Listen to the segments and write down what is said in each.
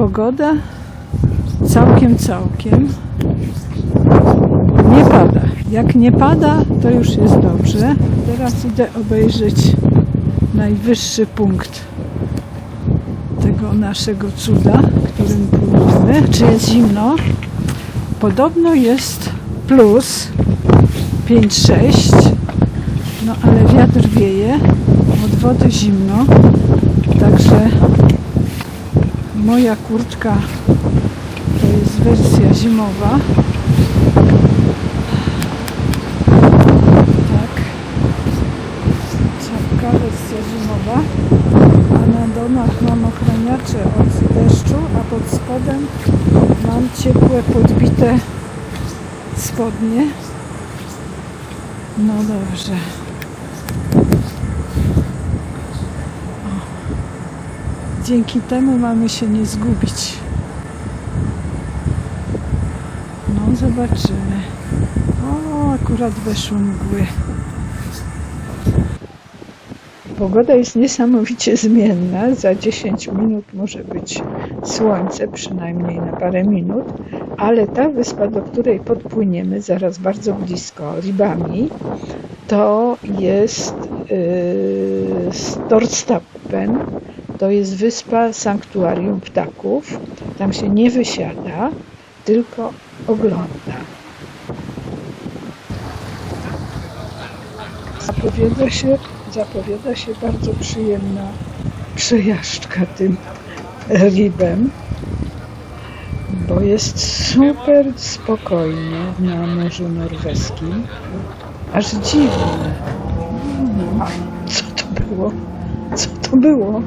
Pogoda całkiem, całkiem. Nie pada. Jak nie pada, to już jest dobrze. Teraz idę obejrzeć najwyższy punkt tego naszego cuda, którym płyniemy. Czy jest zimno? Podobno jest plus 5-6, no ale wiatr wieje, od wody zimno, także moja kurtka to jest wersja zimowa. Tak. Czapka wersja zimowa. A na domach mam ochraniacze od deszczu, a pod spodem mam ciepłe, podbite spodnie. No dobrze. Dzięki temu mamy się nie zgubić. No zobaczymy. O, akurat weszły mgły. Pogoda jest niesamowicie zmienna. Za 10 minut może być słońce, przynajmniej na parę minut, ale ta wyspa, do której podpłyniemy zaraz bardzo blisko, Ribami, to jest yy, Storstappen. To jest wyspa sanktuarium ptaków. Tam się nie wysiada, tylko ogląda. Zapowiada się, zapowiada się bardzo przyjemna przejażdżka tym ribem, bo jest super spokojnie na Morzu Norweskim. Aż dziwne. Mm, Co to było? Co to było?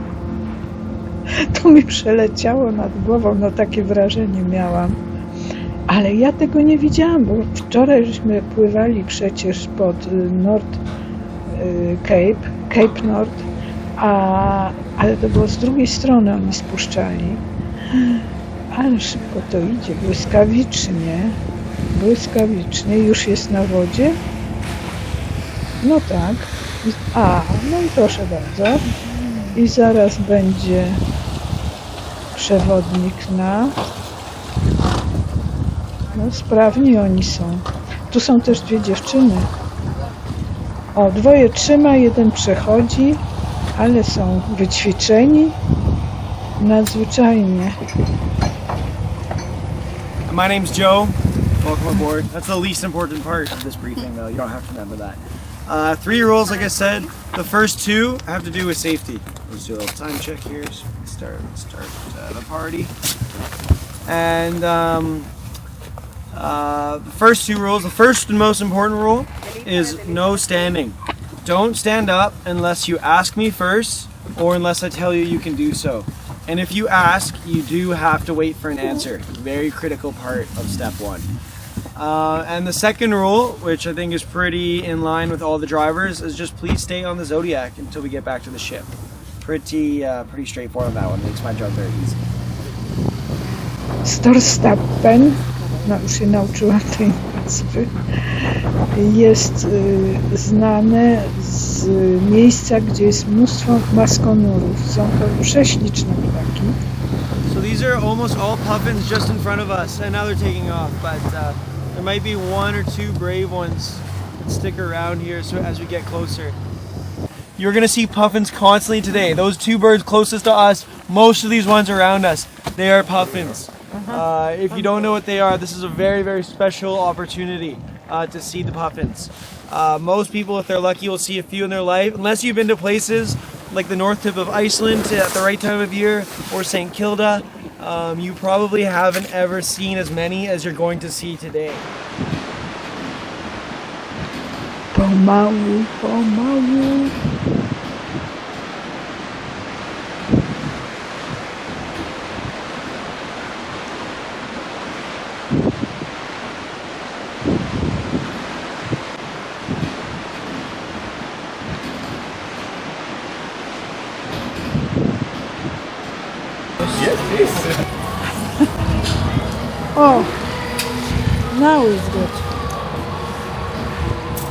To mi przeleciało nad głową, no takie wrażenie miałam. Ale ja tego nie widziałam, bo wczoraj żeśmy pływali przecież pod Nord y, Cape, Cape Nord, a, ale to było z drugiej strony oni spuszczali. Ale szybko to idzie, błyskawicznie, błyskawicznie, już jest na wodzie. No tak. A, no i proszę bardzo. I zaraz będzie przewodnik na no, sprawni oni są. Tu są też dwie dziewczyny. O, dwoje trzyma, jeden przechodzi, ale są wyćwiczeni nadzwyczajnie. My name's Joe. Welcome aboard. That's the least important part of this briefing, though. You don't have to remember that. Uh, three rules, like I said. The first two have to do with safety. Let's do a little time check here. Start start uh, the party. And um, uh, the first two rules. The first and most important rule is no standing. Don't stand up unless you ask me first, or unless I tell you you can do so. And if you ask, you do have to wait for an answer. Very critical part of step one. Uh, and the second rule, which I think is pretty in line with all the drivers, is just please stay on the Zodiac until we get back to the ship. Pretty, uh, pretty straightforward on that one. Makes my job very easy. Storstappen, no już się nauczyłam tej nazwy, jest y, znane z miejsca, gdzie jest mnóstwo maskonurów. Są to prześliczne ptaki. So these are almost all puffins just in front of us, and now they're taking off. But uh, there might be one or two brave ones that stick around here. So as we get closer, you're gonna see puffins constantly today. Those two birds closest to us, most of these ones around us, they are puffins. Uh, if you don't know what they are, this is a very very special opportunity uh, to see the puffins. Uh, most people, if they're lucky, will see a few in their life, unless you've been to places like the north tip of Iceland at the right time of year, or St. Kilda. Um, you probably haven't ever seen as many as you're going to see today. Pomału, pomału. Oh, now it's good.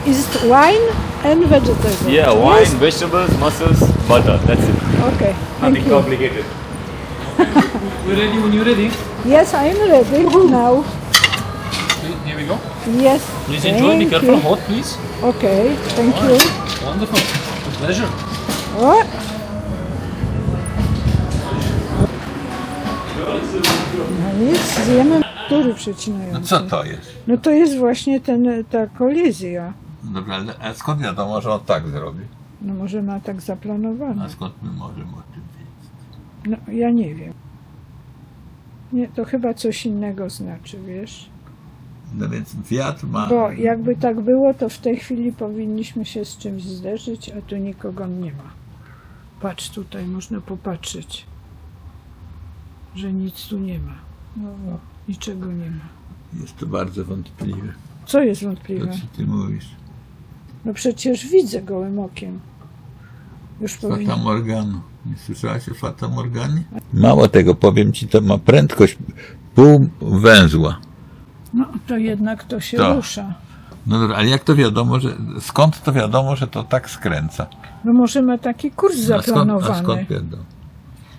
Is it wine and vegetables? Yeah, wine, Yes? vegetables, mussels, butter. That's it. Okay, thank Nothing you. complicated. We're ready when you're ready. Yes, I'm ready now. Here we go. Yes. Please enjoy. Be Thank careful. you. Hot, please. Okay, thank you. Wonderful. With pleasure. O! No nic, zjemy który przecinający. No co to jest? No to jest właśnie ten, ta kolizja. Dobra, ale a skąd wiadomo, że on tak zrobi? No może ma tak zaplanowane. A skąd my możemy o tym wiedzieć? No ja nie wiem. Nie, to chyba coś innego znaczy, wiesz? No więc wiatr ma... Bo jakby tak było, to w tej chwili powinniśmy się z czymś zderzyć, a tu nikogo nie ma. Patrz tutaj, można popatrzeć, że nic tu nie ma. No, niczego nie ma. Jest to bardzo wątpliwe. Co jest To wątpliwe? co ty mówisz? No przecież widzę gołym okiem. Już Fata powinno. Morgana. Nie słyszałaś o Fata Morganie? Mało tego, powiem ci, to ma prędkość pół węzła. No to jednak to się To. rusza. No dobra, ale jak to wiadomo, że... Skąd to wiadomo, że to tak skręca? No może ma taki kurs A skąd, a zaplanowany. skąd wiadomo?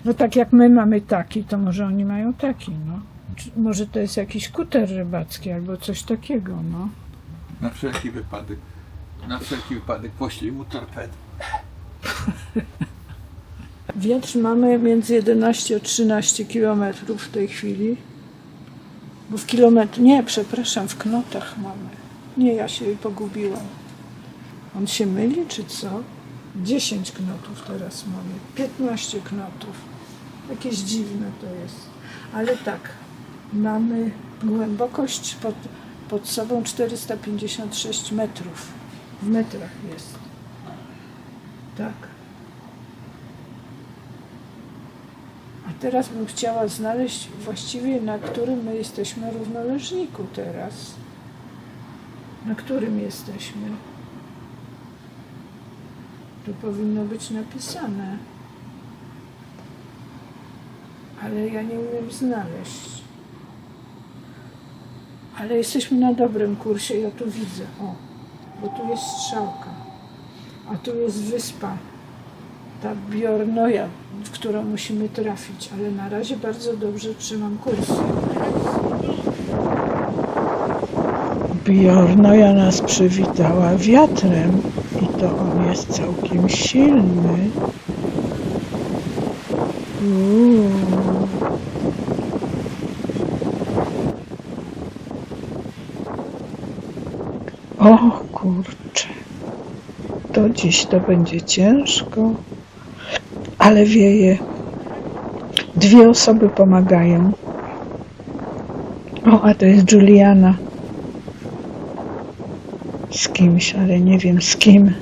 No tak jak my mamy taki, to może oni mają taki, no. Czy, może to jest jakiś kuter rybacki albo coś takiego, no. Na wszelki wypadek. Na wszelki wypadek poślij mu torpedę. Wiatr mamy między 11 a 13 kilometrów w tej chwili. Bo w kilometr... Nie, przepraszam, w knotach mamy. Nie, ja się pogubiłam. On się myli, czy co? 10 knotów teraz mamy. 15 knotów. Jakieś dziwne to jest. Ale tak, mamy głębokość pod, pod sobą 456 metrów. W metrach jest. Tak. A teraz bym chciała znaleźć właściwie na którym my jesteśmy równoleżniku teraz. Na którym jesteśmy? Tu powinno być napisane. Ale ja nie umiem znaleźć. Ale jesteśmy na dobrym kursie, ja tu widzę. O, bo tu jest strzałka. A tu jest wyspa ta Bjornoja, w którą musimy trafić, ale na razie bardzo dobrze trzymam kurs. Bjornoja nas przywitała wiatrem i to on jest całkiem silny. Uuu. O kurczę. To dziś to będzie ciężko, ale wieje. Dwie osoby pomagają. O, a to jest Juliana. Z kimś, ale nie wiem z kim.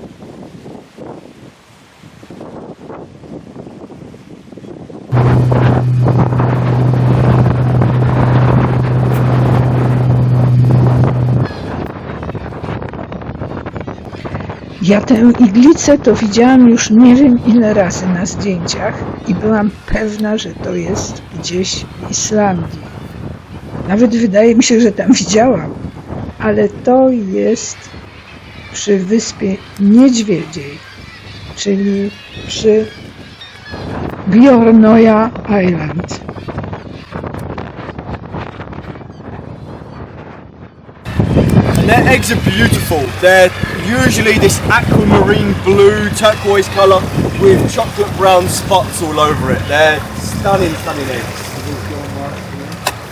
Ja tę iglicę to widziałam już nie wiem ile razy na zdjęciach i byłam pewna, że to jest gdzieś w Islandii. Nawet wydaje mi się, że tam widziałam, ale to jest przy wyspie Niedźwiedziej, czyli przy Bjornoja Island. Their eggs are beautiful. They're usually this aquamarine blue, turquoise colour with chocolate brown spots all over it. They're stunning, stunning eggs.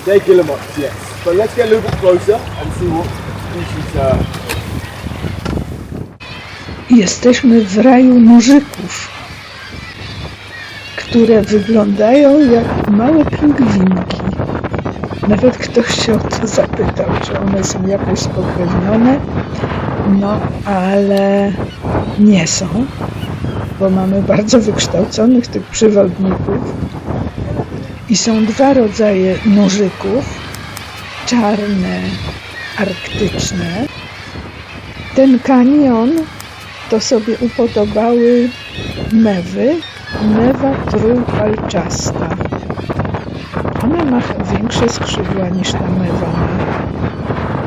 They're guillemots, yes. But let's get a little bit closer and see what species uh, Jesteśmy w raju nożyków, które wyglądają jak małe pingwinki. Nawet ktoś się o to zapytał, czy one są jakoś spokrewnione. No, ale nie są, bo mamy bardzo wykształconych tych przewodników. I są dwa rodzaje nożyków. Czarne, arktyczne. Ten kanion to sobie upodobały mewy, mewa trójpalczasta. Ona ma większe skrzydła niż ta mewa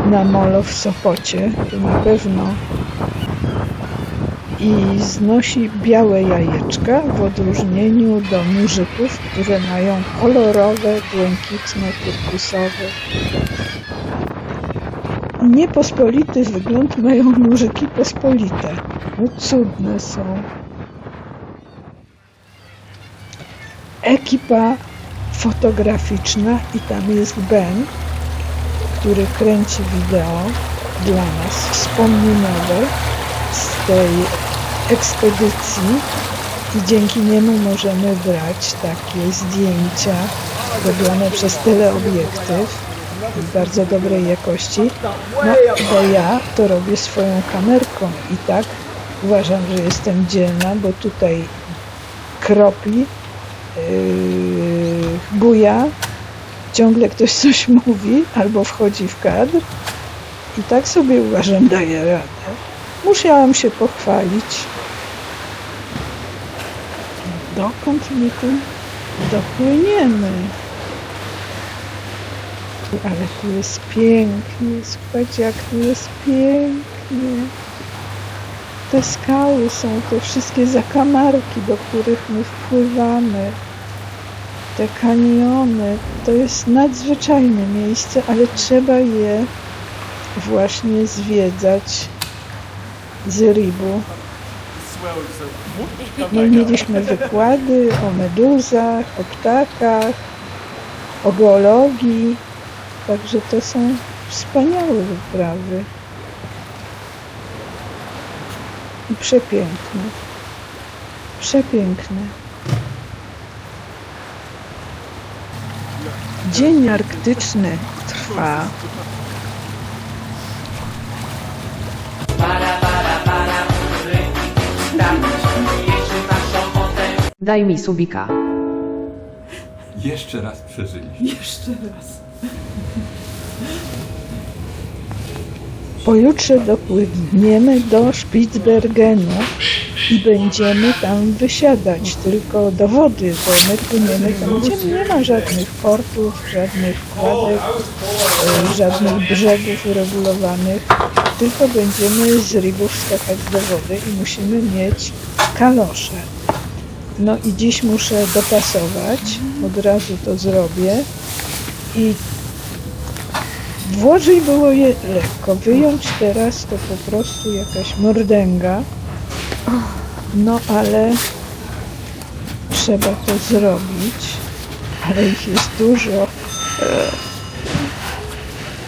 na, na molo w Sopocie, to na pewno. i znosi białe jajeczka w odróżnieniu do murzyków, które mają kolorowe, błękitne, turkusowe. Niepospolity wygląd mają murzyki pospolite. No cudne są. Ekipa fotograficzna i tam jest Ben, który kręci wideo dla nas wspomnieniowe z tej ekspedycji i dzięki niemu możemy brać takie zdjęcia robione przez teleobiektyw bardzo dobrej jakości. No, bo ja to robię swoją kamerką i tak uważam, że jestem dzielna, bo tutaj kropi, yy, buja, ciągle ktoś coś mówi albo wchodzi w kadr i tak sobie uważam daję radę. Musiałam się pochwalić. Dokąd my tu dopłyniemy? Ale tu jest pięknie, słuchajcie, jak tu jest pięknie. Te skały są te wszystkie zakamarki, do których my wpływamy. Te kaniony, to jest nadzwyczajne miejsce, ale trzeba je właśnie zwiedzać z Ribu. No mieliśmy wykłady o meduzach, o ptakach, o geologii, także to są wspaniałe wyprawy. I przepiękne. Przepiękne. Dzień arktyczny trwa. Daj mi subika. Jeszcze raz przeżyliśmy. Pojutrze dopłyniemy do Spitsbergenu i będziemy tam wysiadać, tylko do wody, bo my płyniemy tam, gdzie nie ma żadnych portów, żadnych kładek, e, żadnych brzegów uregulowanych, tylko będziemy z ribów skakać do wody i musimy mieć kalosze. No i dziś muszę dopasować, od razu to zrobię. I Włożyć było je lekko. Wyjąć teraz to po prostu jakaś mordęga. No ale trzeba to zrobić. Ale ich jest dużo.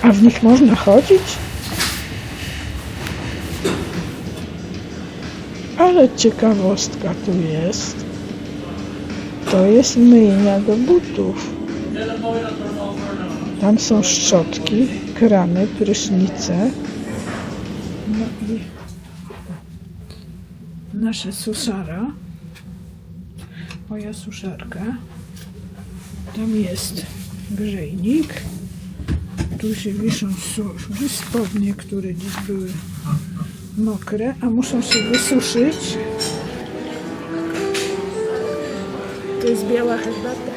A w nich można chodzić? Ale ciekawostka tu jest. To jest myjnia do butów. Tam są szczotki, krany, prysznice. No i nasze suszara. Moja suszarka. Tam jest grzejnik. Tu się wiszą su- spodnie, które dziś były mokre, a muszą się wysuszyć. To jest biała herbata.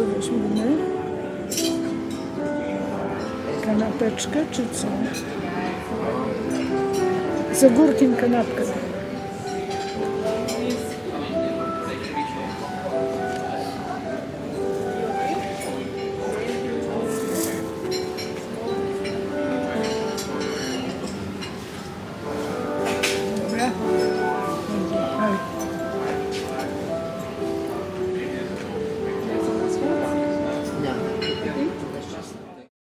Weźmiemy? Kanapeczkę czy co? Z ogórkiem kanapkę